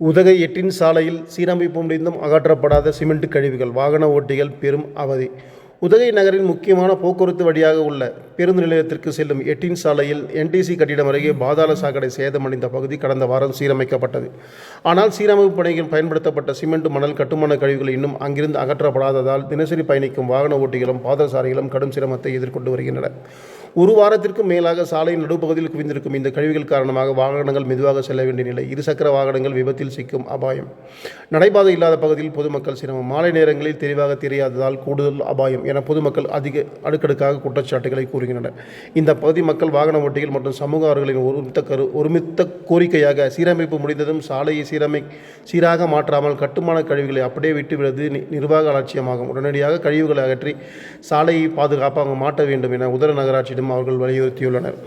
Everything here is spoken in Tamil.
உதகை எட்டின் சாலையில் சீரமைப்பு முடிந்தும் அகற்றப்படாத சிமெண்ட் கழிவுகள் வாகன ஓட்டிகள் பெரும் அவதி. உதகை நகரின் முக்கியமான போக்குவரத்து வழியாக உள்ள பேருந்து நிலையத்திற்கு செல்லும் எட்டின் சாலையில் என்டிசி கட்டிடம் அருகே பாதாள சாக்கடை சேதமடைந்த பகுதி கடந்த வாரம் சீரமைக்கப்பட்டது. ஆனால் சீரமைப்பு பணியில் பயன்படுத்தப்பட்ட சிமெண்ட் மணல் கட்டுமான கழிவுகள் இன்னும் அங்கிருந்து அகற்றப்படாததால் தினசரி பயணிக்கும் வாகன ஓட்டிகளும் பாதசாரிகளும் கடும் சிரமத்தை எதிர்கொண்டு வருகின்றனர். ஒரு வாரத்திற்கும் மேலாக சாலையின் நடுப்பகுதியில் குவிந்திருக்கும் இந்த கழிவுகள் காரணமாக வாகனங்கள் மெதுவாக செல்ல வேண்டிய நிலை. இருசக்கர வாகனங்கள் விபத்தில் சிக்கும் அபாயம். நடைபாதை இல்லாத பகுதியில் பொதுமக்கள் சிரமம். மாலை நேரங்களில் தெளிவாக தெரியாததால் கூடுதல் அபாயம் என பொதுமக்கள் அதிக அடுக்கடுக்காக குற்றச்சாட்டுகளை கூறுகின்றனர். இந்த பகுதி மக்கள் வாகன ஓட்டிகள் மற்றும் சமூக அவர்களின் ஒருமித்த கரு ஒருமித்த கோரிக்கையாக சீரமைப்பு முடிந்ததும் சாலையை சீரமை சீராக மாற்றாமல் கட்டுமான கழிவுகளை அப்படியே விட்டுவிடுவது நி- நிர்வாக அலட்சியமாகும். உடனடியாக கழிவுகளை அகற்றி சாலையை பாதுகாப்பாக மாற்ற வேண்டும் என உதர நகராட்சியிடம் அவர்கள் வலியுறுத்தியுள்ளனர்.